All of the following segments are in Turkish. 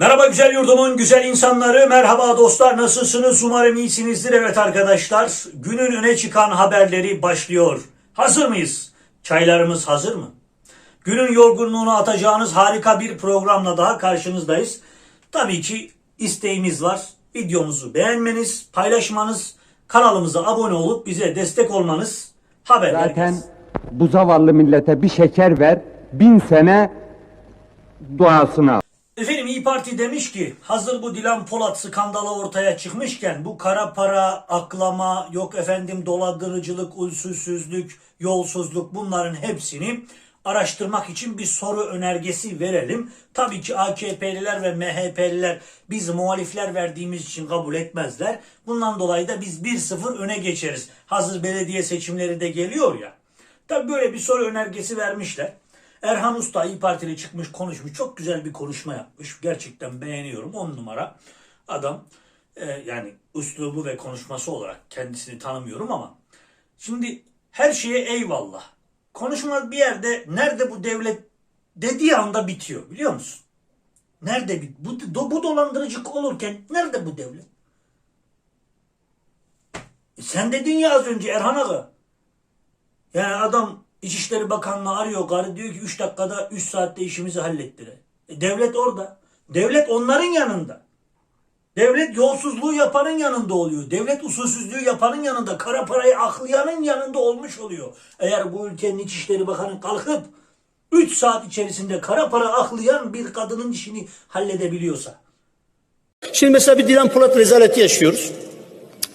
Merhaba güzel yurdumun güzel insanları, merhaba dostlar nasılsınız? Umarım iyisinizdir. Evet arkadaşlar, günün öne çıkan haberleri başlıyor. Hazır mıyız? Çaylarımız hazır mı? Günün yorgunluğunu atacağınız harika bir programla daha karşınızdayız. Tabii ki isteğimiz var. Videomuzu beğenmeniz, paylaşmanız, kanalımıza abone olup bize destek olmanız haberler Zaten bu zavallı millete bir şeker ver, bin sene duasını. İyi Parti demiş ki hazır bu Dilan Polat skandalı ortaya çıkmışken bu kara para, aklama, yok efendim dolandırıcılık, usulsüzlük, yolsuzluk bunların hepsini araştırmak için bir soru önergesi verelim. Tabii ki AKP'liler ve MHP'liler biz muhalifler verdiğimiz için kabul etmezler. Bundan dolayı da biz 1-0 öne geçeriz. Hazır belediye seçimleri de geliyor ya. Tabii böyle bir soru önergesi vermişler. Erhan Usta İyi Partili çıkmış konuşmuş. Çok güzel bir konuşma yapmış. Gerçekten beğeniyorum. On numara. Adam e, yani üslubu ve konuşması olarak kendisini tanımıyorum ama şimdi her şeye eyvallah. Konuşma bir yerde nerede bu devlet dediği anda bitiyor biliyor musun? Nerede bit bu, bu dolandırıcılık olurken nerede bu devlet? E sen dedin ya az önce Erhan Aga. Yani adam İçişleri Bakanlığı arıyor karı diyor ki 3 dakikada 3 saatte işimizi hallettiler. E devlet orada. Devlet onların yanında. Devlet yolsuzluğu yapanın yanında oluyor. Devlet usulsüzlüğü yapanın yanında, kara parayı aklayanın yanında olmuş oluyor. Eğer bu ülkenin İçişleri Bakanı kalkıp 3 saat içerisinde kara para aklayan bir kadının işini halledebiliyorsa. Şimdi mesela bir Dilan Polat rezaleti yaşıyoruz.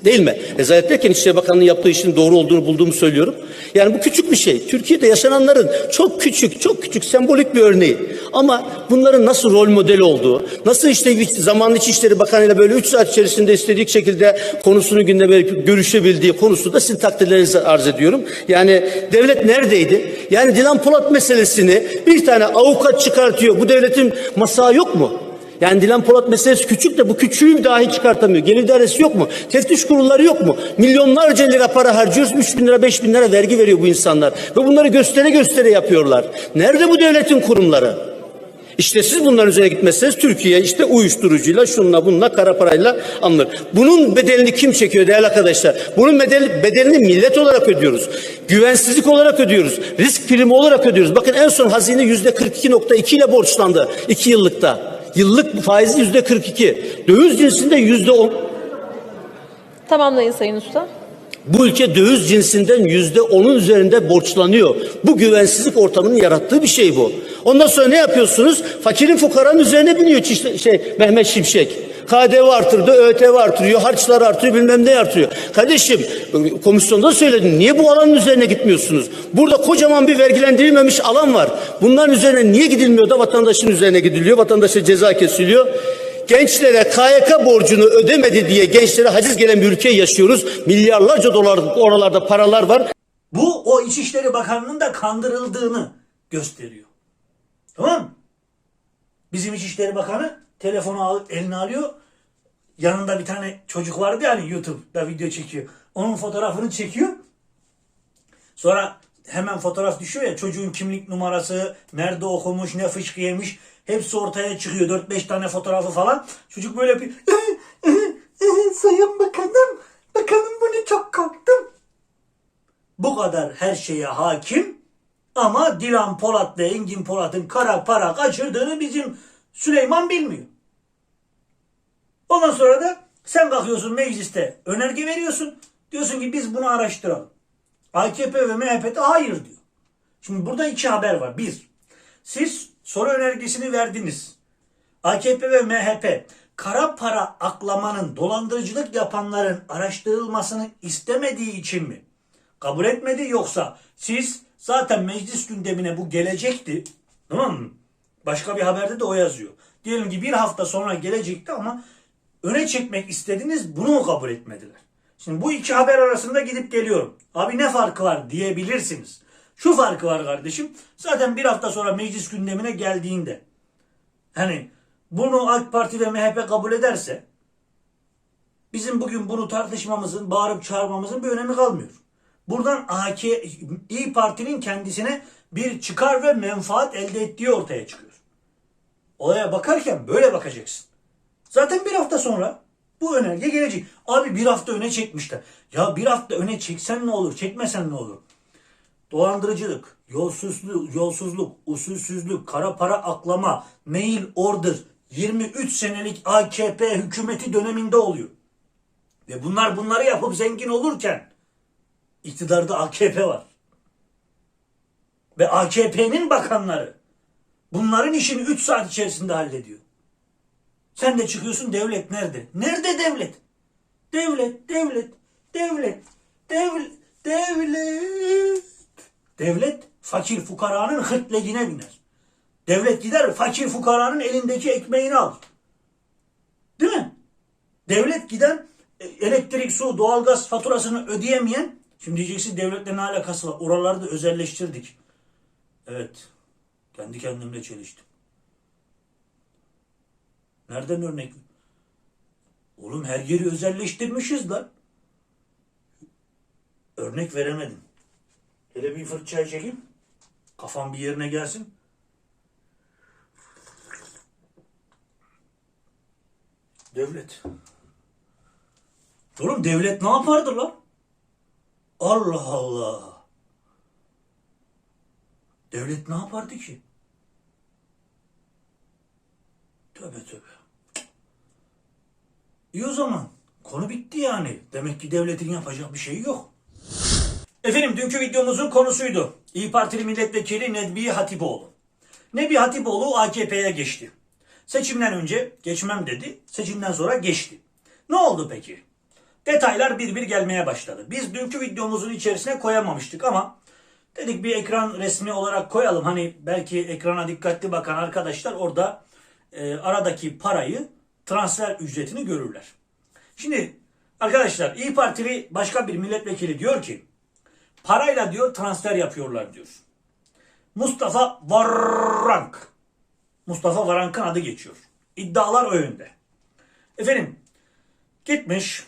Değil mi? Rezalet derken İçişleri Bakanlığı yaptığı işin doğru olduğunu bulduğumu söylüyorum. Yani bu küçük bir şey. Türkiye'de yaşananların çok küçük, çok küçük sembolik bir örneği. Ama bunların nasıl rol modeli olduğu, nasıl işte zamanlı İçişleri Bakanı'yla böyle 3 saat içerisinde istediği şekilde konusunu gündeme görüşebildiği konusu da sizin takdirlerinizi arz ediyorum. Yani devlet neredeydi? Yani Dilan Polat meselesini bir tane avukat çıkartıyor. Bu devletin masağı yok mu? Yani Dilan Polat meselesi küçük de bu küçüğü dahi çıkartamıyor. Gelir dairesi yok mu? Teftiş kurulları yok mu? Milyonlarca lira para harcıyoruz. 3 bin lira 5 bin lira vergi veriyor bu insanlar. Ve bunları göstere göstere yapıyorlar. Nerede bu devletin kurumları? İşte siz bunların üzerine gitmezseniz Türkiye işte uyuşturucuyla şunla bununla kara parayla alınır. Bunun bedelini kim çekiyor değerli arkadaşlar? Bunun bedel, bedelini millet olarak ödüyoruz. Güvensizlik olarak ödüyoruz. Risk primi olarak ödüyoruz. Bakın en son hazine yüzde 42.2 ile borçlandı 2 yıllıkta. Yıllık faizi yüzde 42. Döviz cinsinde yüzde 10. Tamamlayın Sayın Usta. Bu ülke döviz cinsinden yüzde onun üzerinde borçlanıyor. Bu güvensizlik ortamının yarattığı bir şey bu. Ondan sonra ne yapıyorsunuz? Fakirin fukaranın üzerine biniyor şey, Mehmet Şimşek. KDV artırdı, ÖTV artırıyor, harçlar artırıyor, bilmem ne artırıyor. Kardeşim komisyonda söyledim. Niye bu alanın üzerine gitmiyorsunuz? Burada kocaman bir vergilendirilmemiş alan var. Bunların üzerine niye gidilmiyor da vatandaşın üzerine gidiliyor? Vatandaşa ceza kesiliyor. Gençlere KYK borcunu ödemedi diye gençlere haciz gelen bir ülke yaşıyoruz. Milyarlarca dolar oralarda paralar var. Bu o İçişleri Bakanı'nın da kandırıldığını gösteriyor. Tamam mı? Bizim İçişleri Bakanı telefonu alıp eline alıyor. Yanında bir tane çocuk vardı yani YouTube'da video çekiyor. Onun fotoğrafını çekiyor. Sonra hemen fotoğraf düşüyor ya çocuğun kimlik numarası, nerede okumuş, ne fışkı yemiş. Hepsi ortaya çıkıyor. 4-5 tane fotoğrafı falan. Çocuk böyle yapıyor. Sayın Bakanım, bakanım bu ne çok korktum. Bu kadar her şeye hakim ama Dilan Polat ve Engin Polat'ın kara para kaçırdığını bizim Süleyman bilmiyor. Ondan sonra da sen kalkıyorsun mecliste önerge veriyorsun. Diyorsun ki biz bunu araştıralım. AKP ve MHP de hayır diyor. Şimdi burada iki haber var. Bir, siz soru önergesini verdiniz. AKP ve MHP kara para aklamanın, dolandırıcılık yapanların araştırılmasını istemediği için mi? Kabul etmedi yoksa siz zaten meclis gündemine bu gelecekti. Tamam mı? Başka bir haberde de o yazıyor. Diyelim ki bir hafta sonra gelecekti ama öne çekmek istediniz bunu mu kabul etmediler? Şimdi bu iki haber arasında gidip geliyorum. Abi ne farkı var diyebilirsiniz. Şu farkı var kardeşim. Zaten bir hafta sonra meclis gündemine geldiğinde hani bunu AK Parti ve MHP kabul ederse bizim bugün bunu tartışmamızın, bağırıp çağırmamızın bir önemi kalmıyor. Buradan AK İyi Parti'nin kendisine bir çıkar ve menfaat elde ettiği ortaya çıkıyor. Olaya bakarken böyle bakacaksın. Zaten bir hafta sonra bu önerge gelecek. Abi bir hafta öne çekmişler. Ya bir hafta öne çeksen ne olur, çekmesen ne olur? Dolandırıcılık, yolsuzluk, yolsuzluk, usulsüzlük, kara para aklama, mail order 23 senelik AKP hükümeti döneminde oluyor. Ve bunlar bunları yapıp zengin olurken iktidarda AKP var. Ve AKP'nin bakanları bunların işini 3 saat içerisinde hallediyor. Sen de çıkıyorsun devlet nerede? Nerede devlet? Devlet, devlet, devlet, devlet, devlet. Devlet fakir fukaranın hırtlegine biner. Devlet gider fakir fukaranın elindeki ekmeğini alır. Değil mi? Devlet giden e, elektrik, su, doğalgaz faturasını ödeyemeyen şimdi diyeceksin devletle ne alakası var? Oraları da özelleştirdik. Evet. Kendi kendimle çeliştim. Nereden örnek? Oğlum her yeri özelleştirmişiz lan. Örnek veremedim. Hele bir fırçayı çekeyim. Kafam bir yerine gelsin. Devlet. Oğlum devlet ne yapardı lan? Allah Allah. Devlet ne yapardı ki? Tövbe tövbe. İyi o zaman. Konu bitti yani. Demek ki devletin yapacak bir şeyi yok. Efendim dünkü videomuzun konusuydu. İyi Partili milletvekili Nedbi Hatipoğlu. Nedbi Hatipoğlu AKP'ye geçti. Seçimden önce geçmem dedi. Seçimden sonra geçti. Ne oldu peki? Detaylar bir bir gelmeye başladı. Biz dünkü videomuzun içerisine koyamamıştık ama dedik bir ekran resmi olarak koyalım. Hani belki ekrana dikkatli bakan arkadaşlar orada e, aradaki parayı transfer ücretini görürler. Şimdi arkadaşlar İyi Partili başka bir milletvekili diyor ki parayla diyor transfer yapıyorlar diyor. Mustafa Varank. Mustafa Varank'ın adı geçiyor. İddialar o. Efendim gitmiş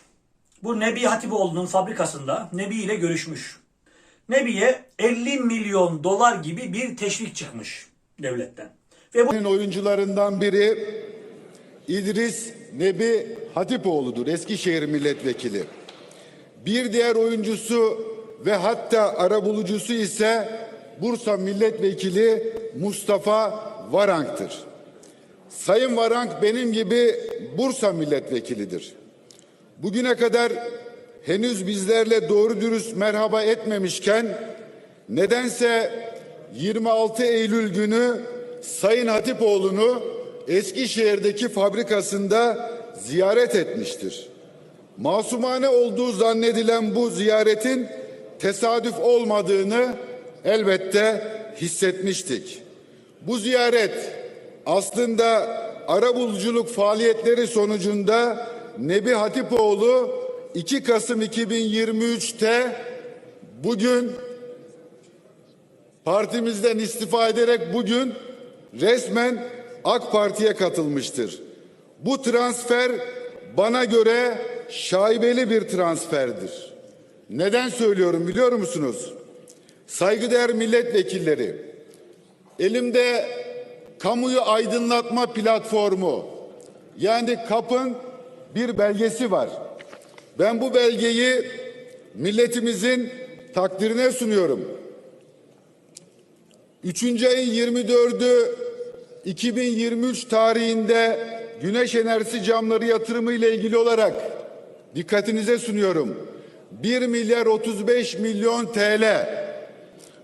bu Nebi Hatipoğlu'nun fabrikasında Nebi ile görüşmüş. Nebi'ye 50 milyon dolar gibi bir teşvik çıkmış devletten. Ve bu oyuncularından biri İdris Nebi Hatipoğlu'dur. Eskişehir milletvekili. Bir diğer oyuncusu ve hatta arabulucusu ise Bursa milletvekili Mustafa Varank'tır. Sayın Varank benim gibi Bursa milletvekilidir. Bugüne kadar henüz bizlerle doğru dürüst merhaba etmemişken nedense 26 Eylül günü Sayın Hatipoğlu'nu Eskişehir'deki fabrikasında ziyaret etmiştir. Masumane olduğu zannedilen bu ziyaretin tesadüf olmadığını elbette hissetmiştik. Bu ziyaret aslında arabuluculuk faaliyetleri sonucunda Nebi Hatipoğlu 2 Kasım 2023'te bugün partimizden istifa ederek bugün resmen AK Parti'ye katılmıştır. Bu transfer bana göre şaibeli bir transferdir. Neden söylüyorum biliyor musunuz? Saygıdeğer milletvekilleri, elimde kamuyu aydınlatma platformu yani KAP'ın bir belgesi var. Ben bu belgeyi milletimizin takdirine sunuyorum. 3. ayın 24'ü 2023 tarihinde güneş enerjisi camları yatırımı ile ilgili olarak dikkatinize sunuyorum. 1 milyar 35 milyon TL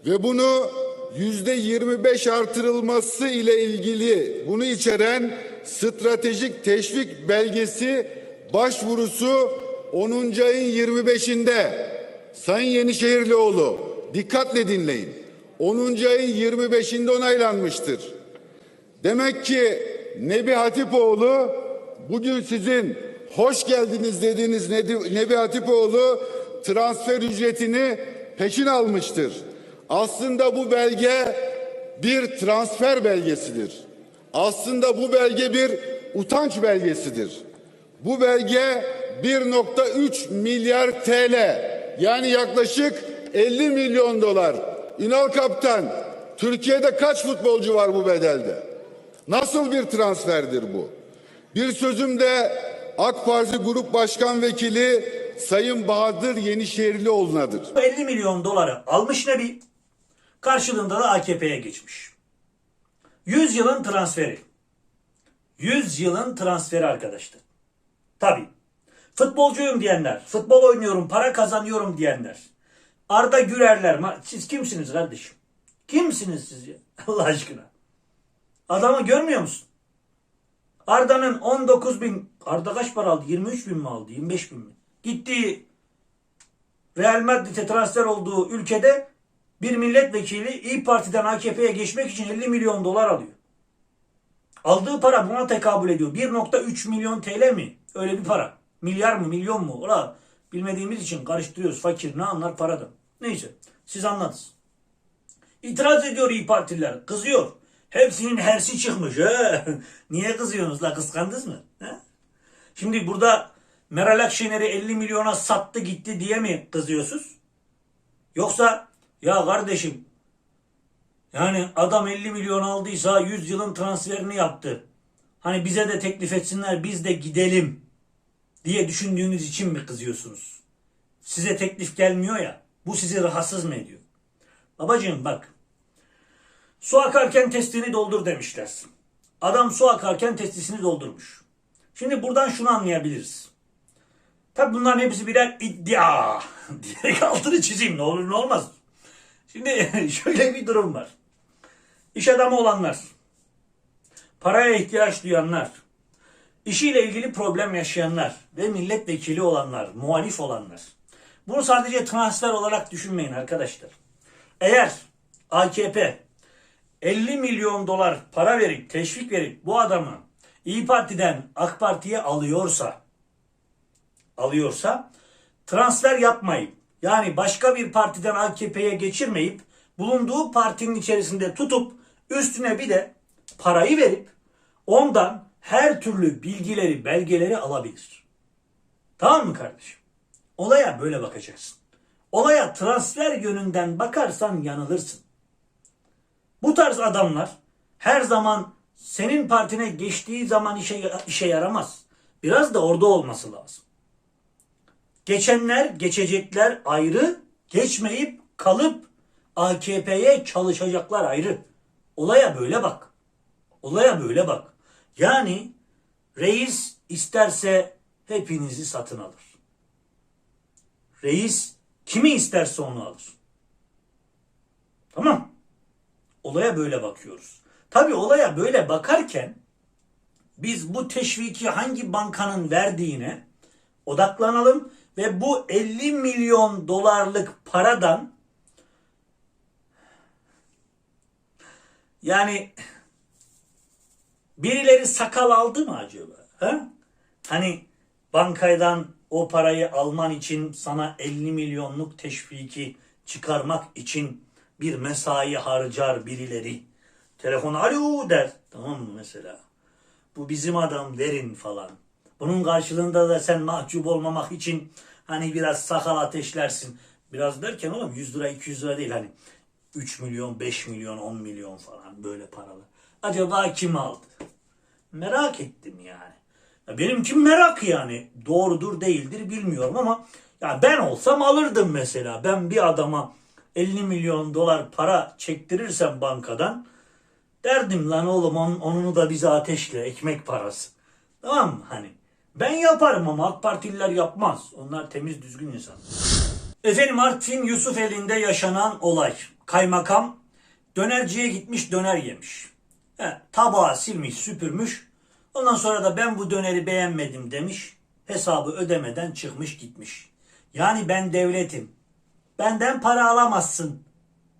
ve bunu yüzde 25 artırılması ile ilgili bunu içeren stratejik teşvik belgesi başvurusu 10. ayın 25'inde Sayın Yenişehirlioğlu dikkatle dinleyin. 10. ayın 25'inde onaylanmıştır. Demek ki Nebi Hatipoğlu bugün sizin hoş geldiniz dediğiniz Nebi Hatipoğlu transfer ücretini peşin almıştır. Aslında bu belge bir transfer belgesidir. Aslında bu belge bir utanç belgesidir. Bu belge 1.3 milyar TL yani yaklaşık 50 milyon dolar. İnal Kaptan Türkiye'de kaç futbolcu var bu bedelde? Nasıl bir transferdir bu? Bir sözümde AK Parti Grup Başkan Vekili Sayın Bahadır Yenişehirlioğlu'nadır. Bu 50 milyon doları almış Nebi. Karşılığında da AKP'ye geçmiş. 100 yılın transferi. 100 yılın transferi arkadaşlar. Tabii. Futbolcuyum diyenler, futbol oynuyorum, para kazanıyorum diyenler. Arda Gürerler, siz kimsiniz kardeşim? Kimsiniz siz ya? Allah aşkına. Adamı görmüyor musun? Arda'nın 19 bin, Arda kaç para aldı? 23 bin mi aldı? 25 bin mi? Gittiği Real Madrid'e transfer olduğu ülkede bir milletvekili İyi Parti'den AKP'ye geçmek için 50 milyon dolar alıyor. Aldığı para buna tekabül ediyor. 1.3 milyon TL mi? Öyle bir para. Milyar mı milyon mu? Ola bilmediğimiz için karıştırıyoruz. Fakir ne anlar paradan. Neyse siz anladınız. İtiraz ediyor İyi Partililer. Kızıyor. Hepsinin hersi çıkmış. He? Niye kızıyorsunuz la kıskandınız mı? He? Şimdi burada Meral Akşener'i 50 milyona sattı gitti diye mi kızıyorsunuz? Yoksa ya kardeşim yani adam 50 milyon aldıysa 100 yılın transferini yaptı. Hani bize de teklif etsinler biz de gidelim diye düşündüğünüz için mi kızıyorsunuz? Size teklif gelmiyor ya bu sizi rahatsız mı ediyor? Babacığım bak su akarken testini doldur demişler. Adam su akarken testisini doldurmuş. Şimdi buradan şunu anlayabiliriz. Tabi bunların hepsi birer iddia. Diyerek altını çizeyim ne olur ne olmaz. Şimdi şöyle bir durum var. İş adamı olanlar, paraya ihtiyaç duyanlar, işiyle ilgili problem yaşayanlar ve milletvekili olanlar, muhalif olanlar. Bunu sadece transfer olarak düşünmeyin arkadaşlar. Eğer AKP 50 milyon dolar para verip, teşvik verip bu adamı İyi Parti'den AK Parti'ye alıyorsa alıyorsa transfer yapmayıp yani başka bir partiden AKP'ye geçirmeyip bulunduğu partinin içerisinde tutup üstüne bir de parayı verip ondan her türlü bilgileri, belgeleri alabilir. Tamam mı kardeşim? Olaya böyle bakacaksın. Olaya transfer yönünden bakarsan yanılırsın. Bu tarz adamlar her zaman senin partine geçtiği zaman işe, işe yaramaz. Biraz da orada olması lazım. Geçenler, geçecekler ayrı, geçmeyip kalıp AKP'ye çalışacaklar ayrı. Olaya böyle bak. Olaya böyle bak. Yani reis isterse hepinizi satın alır. Reis kimi isterse onu alır. Tamam. Olaya böyle bakıyoruz. Tabii olaya böyle bakarken biz bu teşviki hangi bankanın verdiğine odaklanalım ve bu 50 milyon dolarlık paradan yani birileri sakal aldı mı acaba? Ha? Hani bankadan o parayı alman için sana 50 milyonluk teşviki çıkarmak için bir mesai harcar birileri. Telefon alo der. Tamam mı mesela? Bu bizim adam verin falan. Bunun karşılığında da sen mahcup olmamak için hani biraz sakal ateşlersin. Biraz derken oğlum 100 lira 200 lira değil hani 3 milyon 5 milyon 10 milyon falan böyle paralar. Acaba kim aldı? Merak ettim yani. Ya benimki merak yani. Doğrudur değildir bilmiyorum ama ya ben olsam alırdım mesela. Ben bir adama 50 milyon dolar para çektirirsem bankadan derdim lan oğlum on, onunu da bize ateşle ekmek parası. Tamam mı hani? Ben yaparım ama AK Partililer yapmaz. Onlar temiz düzgün insan. Efendim Artvin Yusuf elinde yaşanan olay. Kaymakam dönerciye gitmiş döner yemiş. Tabağı silmiş süpürmüş. Ondan sonra da ben bu döneri beğenmedim demiş. Hesabı ödemeden çıkmış gitmiş. Yani ben devletim. Benden para alamazsın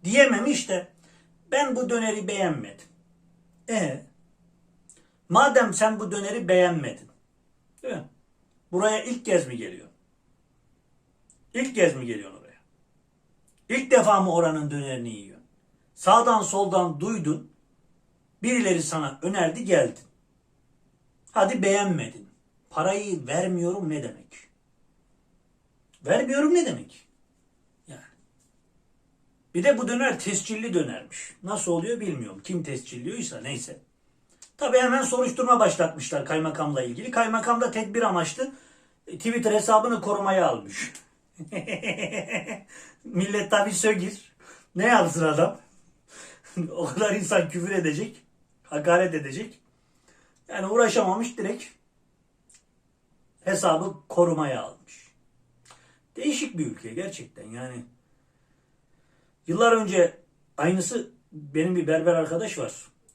diyememiş de ben bu döneri beğenmedim. E madem sen bu döneri beğenmedin. Değil mi? Buraya ilk kez mi geliyorsun? İlk kez mi geliyorsun oraya? İlk defa mı oranın dönerini yiyorsun? Sağdan soldan duydun. Birileri sana önerdi geldin. Hadi beğenmedin. Parayı vermiyorum ne demek? Vermiyorum ne demek? Yani. Bir de bu döner tescilli dönermiş. Nasıl oluyor bilmiyorum. Kim tescilliyorsa neyse. Tabii hemen soruşturma başlatmışlar kaymakamla ilgili. Kaymakam da tedbir amaçlı e, Twitter hesabını korumaya almış. Millet tabii sögir. Ne yapsın adam? o kadar insan küfür edecek, hakaret edecek. Yani uğraşamamış direkt hesabı korumaya almış. Değişik bir ülke gerçekten yani. Yıllar önce aynısı benim bir berber arkadaş var.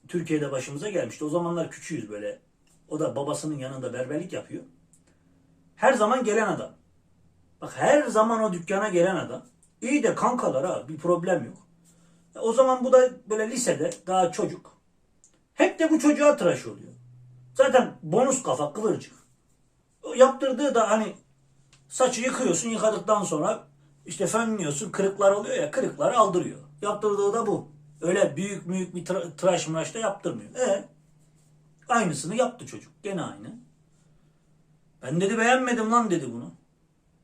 Türkiye'de başımıza gelmişti. O zamanlar küçüğüz böyle. O da babasının yanında berberlik yapıyor. Her zaman gelen adam. Bak her zaman o dükkana gelen adam. İyi de kankalar ha bir problem yok. O zaman bu da böyle lisede daha çocuk. Hep de bu çocuğa tıraş oluyor. Zaten bonus kafa kıvırcık. Yaptırdığı da hani saçı yıkıyorsun yıkadıktan sonra işte fönlüyorsun kırıklar oluyor ya kırıkları aldırıyor. Yaptırdığı da bu. Öyle büyük büyük bir tıra- tıraş mıraş da yaptırmıyor. E aynısını yaptı çocuk. Gene aynı. Ben dedi beğenmedim lan dedi bunu.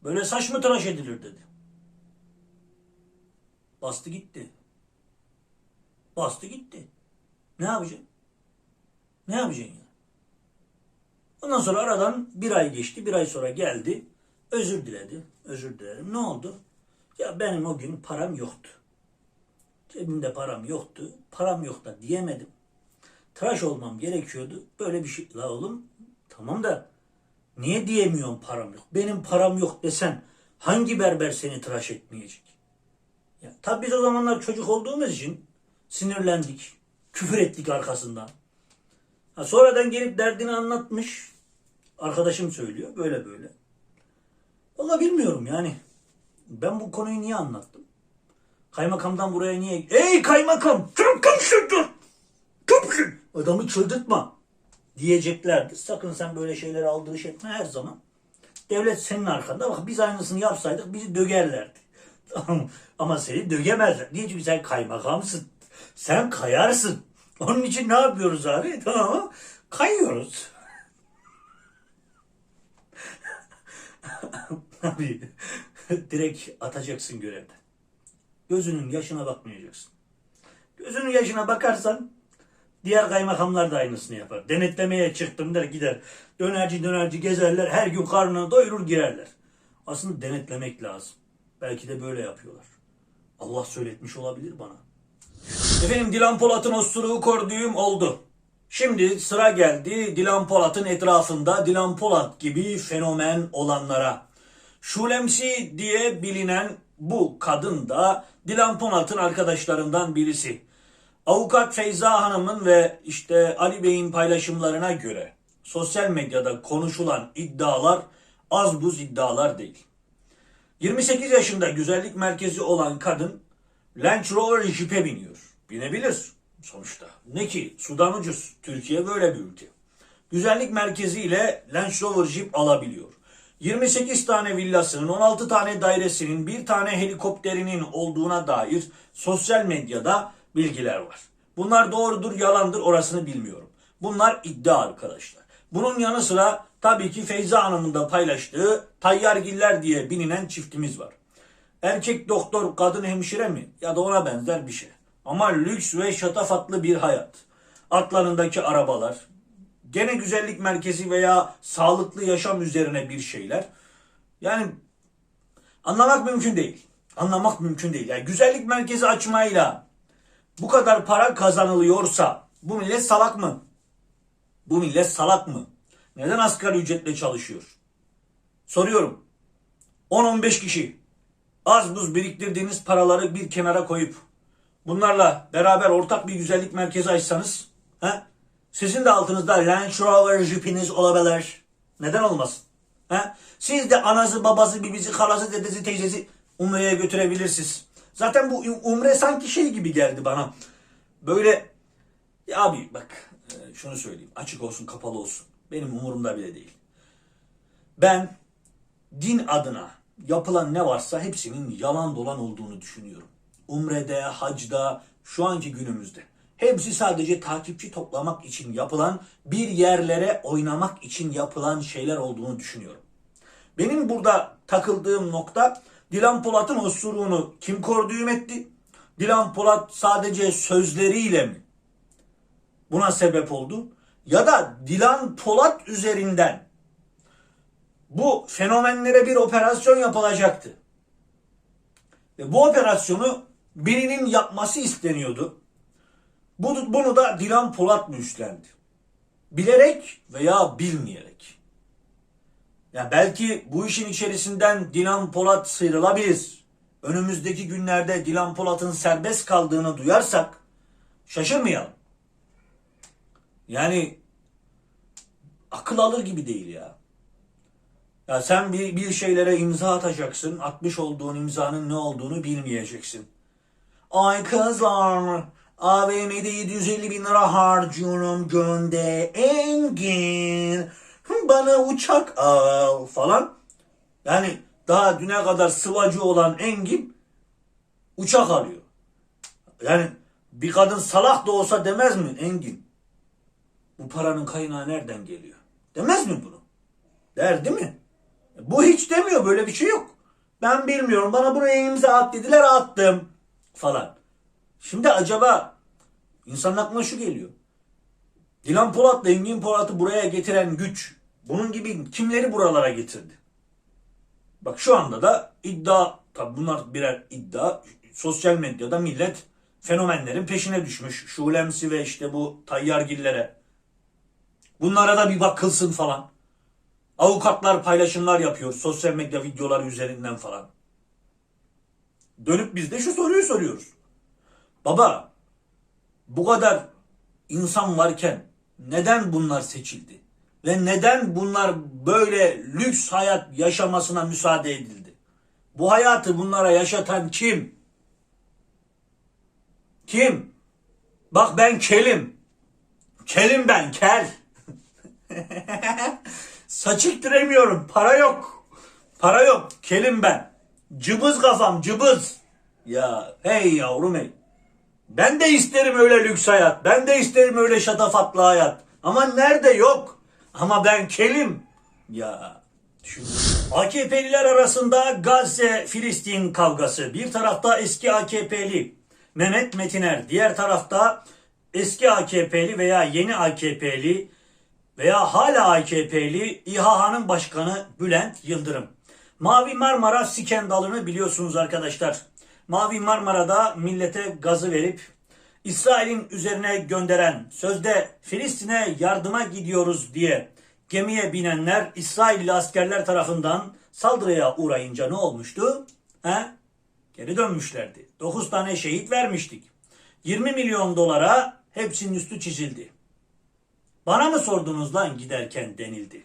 Böyle saç mı tıraş edilir dedi. Bastı gitti. Bastı gitti. Ne yapacaksın? Ne yapacaksın ya? Ondan sonra aradan bir ay geçti. Bir ay sonra geldi. Özür diledi. Özür dilerim. Ne oldu? Ya benim o gün param yoktu. Cebimde param yoktu. Param yok da diyemedim. Tıraş olmam gerekiyordu. Böyle bir şey. La oğlum tamam da niye diyemiyorsun param yok? Benim param yok desen hangi berber seni tıraş etmeyecek? Ya, tabii biz o zamanlar çocuk olduğumuz için sinirlendik. Küfür ettik arkasından. Ha, sonradan gelip derdini anlatmış. Arkadaşım söylüyor böyle böyle. Valla bilmiyorum yani. Ben bu konuyu niye anlattım? Kaymakamdan buraya niye... Ey kaymakam! Kim kimsin? Kimsin? Adamı çıldırtma. Diyeceklerdi. Sakın sen böyle şeyleri aldırış etme her zaman. Devlet senin arkanda. Bak biz aynısını yapsaydık bizi dögerlerdi. Ama seni dögemezler. Niye? Çünkü sen kaymakamsın. Sen kayarsın. Onun için ne yapıyoruz abi? Tamam mı? Kayıyoruz. Abi direkt atacaksın görevden. Gözünün yaşına bakmayacaksın. Gözünün yaşına bakarsan diğer kaymakamlar da aynısını yapar. Denetlemeye çıktım der gider. Dönerci dönerci gezerler. Her gün karnını doyurur girerler. Aslında denetlemek lazım. Belki de böyle yapıyorlar. Allah söyletmiş olabilir bana. Efendim Dilan Polat'ın osturuğu kordüğüm oldu. Şimdi sıra geldi Dilan Polat'ın etrafında Dilan Polat gibi fenomen olanlara. Şulemsi diye bilinen bu kadın da Dilan Polat'ın arkadaşlarından birisi. Avukat Feyza Hanım'ın ve işte Ali Bey'in paylaşımlarına göre sosyal medyada konuşulan iddialar az buz iddialar değil. 28 yaşında güzellik merkezi olan kadın Range Rover Jeep'e biniyor. Binebilir sonuçta. Ne ki sudan ucuz. Türkiye böyle bir ülke. Güzellik merkezi ile Range Rover Jeep alabiliyor. 28 tane villasının, 16 tane dairesinin, bir tane helikopterinin olduğuna dair sosyal medyada bilgiler var. Bunlar doğrudur, yalandır orasını bilmiyorum. Bunlar iddia arkadaşlar. Bunun yanı sıra tabii ki Feyza Hanım'ın da paylaştığı Tayyargiller diye bilinen çiftimiz var. Erkek doktor, kadın hemşire mi? Ya da ona benzer bir şey. Ama lüks ve şatafatlı bir hayat. Atlarındaki arabalar, gene güzellik merkezi veya sağlıklı yaşam üzerine bir şeyler. Yani anlamak mümkün değil. Anlamak mümkün değil. Yani güzellik merkezi açmayla bu kadar para kazanılıyorsa bu millet salak mı? Bu millet salak mı? Neden asgari ücretle çalışıyor? Soruyorum. 10-15 kişi az buz biriktirdiğiniz paraları bir kenara koyup bunlarla beraber ortak bir güzellik merkezi açsanız he? sizin de altınızda Range Rover Jeep'iniz olabilir. Neden olmasın? He? Siz de anası, babası, bibisi, halası, dedesi, teyzesi Umre'ye götürebilirsiniz. Zaten bu Umre sanki şey gibi geldi bana. Böyle ya abi bak e, şunu söyleyeyim. Açık olsun kapalı olsun. Benim umurumda bile değil. Ben din adına yapılan ne varsa hepsinin yalan dolan olduğunu düşünüyorum. Umre'de, hacda, şu anki günümüzde. Hepsi sadece takipçi toplamak için yapılan, bir yerlere oynamak için yapılan şeyler olduğunu düşünüyorum. Benim burada takıldığım nokta Dilan Polat'ın osuruğunu kim kor düğüm etti? Dilan Polat sadece sözleriyle mi buna sebep oldu? ya da Dilan Polat üzerinden bu fenomenlere bir operasyon yapılacaktı. Ve bu operasyonu birinin yapması isteniyordu. Bu- Bunu da Dilan Polat mı üstlendi? Bilerek veya bilmeyerek. Ya belki bu işin içerisinden Dilan Polat sıyrılabilir. Önümüzdeki günlerde Dilan Polat'ın serbest kaldığını duyarsak şaşırmayalım. Yani akıl alır gibi değil ya. Ya sen bir, bir şeylere imza atacaksın. Atmış olduğun imzanın ne olduğunu bilmeyeceksin. Ay kızlar AVM'de 750 bin lira harcıyorum gönde Engin bana uçak al falan. Yani daha düne kadar sıvacı olan Engin uçak alıyor. Yani bir kadın salak da olsa demez mi Engin? Bu paranın kaynağı nereden geliyor? Demez mi bunu? Der değil mi? Bu hiç demiyor böyle bir şey yok. Ben bilmiyorum bana buraya imza at dediler attım falan. Şimdi acaba insanın aklına şu geliyor. Dilan Polat'la Engin Polat'ı buraya getiren güç bunun gibi kimleri buralara getirdi? Bak şu anda da iddia tabi bunlar birer iddia sosyal medyada millet fenomenlerin peşine düşmüş. Şulemsi ve işte bu tayyargillere. Bunlara da bir bakılsın falan. Avukatlar paylaşımlar yapıyor sosyal medya videoları üzerinden falan. Dönüp biz de şu soruyu soruyoruz. Baba bu kadar insan varken neden bunlar seçildi? Ve neden bunlar böyle lüks hayat yaşamasına müsaade edildi? Bu hayatı bunlara yaşatan kim? Kim? Bak ben kelim. Kelim ben kel. Saç ektiremiyorum. Para yok. Para yok. Kelim ben. Cıbız kafam cıbız. Ya hey yavrum hey. Ben de isterim öyle lüks hayat. Ben de isterim öyle şatafatlı hayat. Ama nerede yok. Ama ben kelim. Ya AKP'liler arasında Gazze-Filistin kavgası. Bir tarafta eski AKP'li Mehmet Metiner. Diğer tarafta eski AKP'li veya yeni AKP'li veya hala AKP'li İHA'nın başkanı Bülent Yıldırım. Mavi Marmara skandalını biliyorsunuz arkadaşlar. Mavi Marmara'da millete gazı verip İsrail'in üzerine gönderen sözde Filistin'e yardıma gidiyoruz diye gemiye binenler İsrailli askerler tarafından saldırıya uğrayınca ne olmuştu? He? Geri dönmüşlerdi. 9 tane şehit vermiştik. 20 milyon dolara hepsinin üstü çizildi. Bana mı sordunuz lan giderken denildi.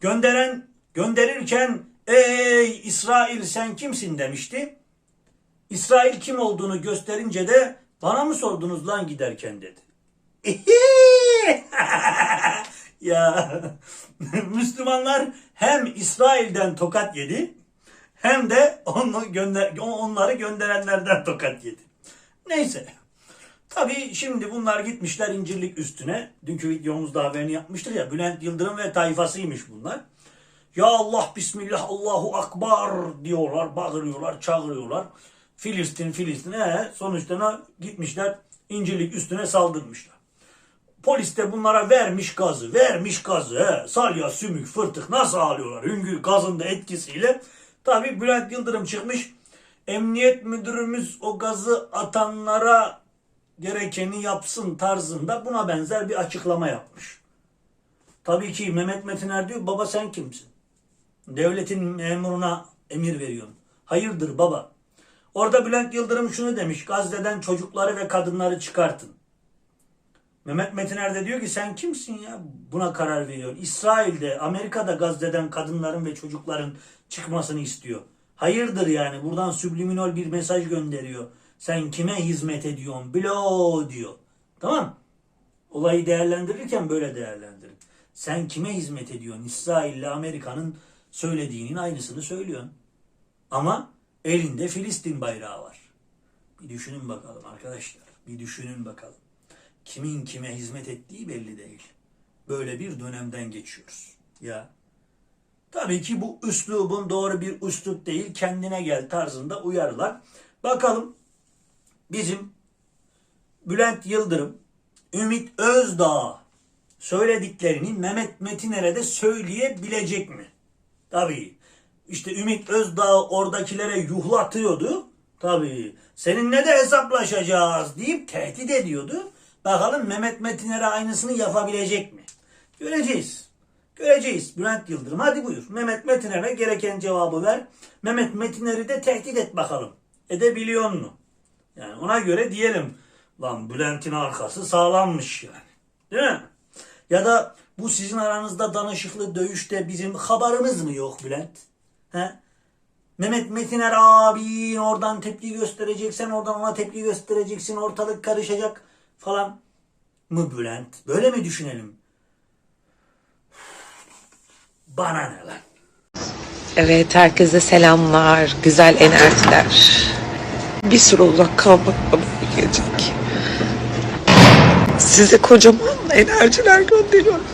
Gönderen gönderirken ey İsrail sen kimsin demişti. İsrail kim olduğunu gösterince de bana mı sordunuz lan giderken dedi. ya Müslümanlar hem İsrail'den tokat yedi hem de onu gönder onları gönderenlerden tokat yedi. Neyse. Tabii şimdi bunlar gitmişler incirlik üstüne. Dünkü videomuzda haberini yapmıştık ya. Bülent Yıldırım ve tayfasıymış bunlar. Ya Allah Bismillah Allahu Akbar diyorlar, bağırıyorlar, çağırıyorlar. Filistin, Filistin. Ee, sonuçta ne? gitmişler incirlik üstüne saldırmışlar. Polis de bunlara vermiş gazı, vermiş gazı. He. Salya, sümük, fırtık nasıl ağlıyorlar? Hüngür gazın da etkisiyle. Tabii Bülent Yıldırım çıkmış. Emniyet müdürümüz o gazı atanlara gerekeni yapsın tarzında buna benzer bir açıklama yapmış. Tabii ki Mehmet Metiner diyor baba sen kimsin? Devletin memuruna emir veriyorsun. Hayırdır baba? Orada Bülent Yıldırım şunu demiş. Gazze'den çocukları ve kadınları çıkartın. Mehmet Metiner de diyor ki sen kimsin ya buna karar veriyorsun. İsrail'de, Amerika'da Gazze'den kadınların ve çocukların çıkmasını istiyor. Hayırdır yani buradan subliminal bir mesaj gönderiyor. Sen kime hizmet ediyorsun? Bilo diyor. Tamam Olayı değerlendirirken böyle değerlendirin. Sen kime hizmet ediyorsun? İsrail Amerika'nın söylediğinin aynısını söylüyorsun. Ama elinde Filistin bayrağı var. Bir düşünün bakalım arkadaşlar. Bir düşünün bakalım. Kimin kime hizmet ettiği belli değil. Böyle bir dönemden geçiyoruz. Ya. Tabii ki bu üslubun doğru bir üslup değil. Kendine gel tarzında uyarılar. Bakalım bizim Bülent Yıldırım, Ümit Özdağ söylediklerini Mehmet Metiner'e de söyleyebilecek mi? Tabii. İşte Ümit Özdağ oradakilere yuhlatıyordu. Tabii. Seninle de hesaplaşacağız deyip tehdit ediyordu. Bakalım Mehmet Metiner'e aynısını yapabilecek mi? Göreceğiz. Göreceğiz. Bülent Yıldırım hadi buyur. Mehmet Metiner'e gereken cevabı ver. Mehmet Metiner'i de tehdit et bakalım. Edebiliyor mu? Yani ona göre diyelim. Lan Bülent'in arkası sağlammış yani. Değil mi? Ya da bu sizin aranızda danışıklı dövüşte bizim haberimiz mi yok Bülent? He? Mehmet Metiner abin oradan tepki göstereceksen oradan ona tepki göstereceksin ortalık karışacak falan mı Bülent? Böyle mi düşünelim? Bana ne lan? Evet, herkese selamlar, güzel enerjiler. Bir süre uzak kalmak bana gelecek. Size kocaman enerjiler gönderiyorum.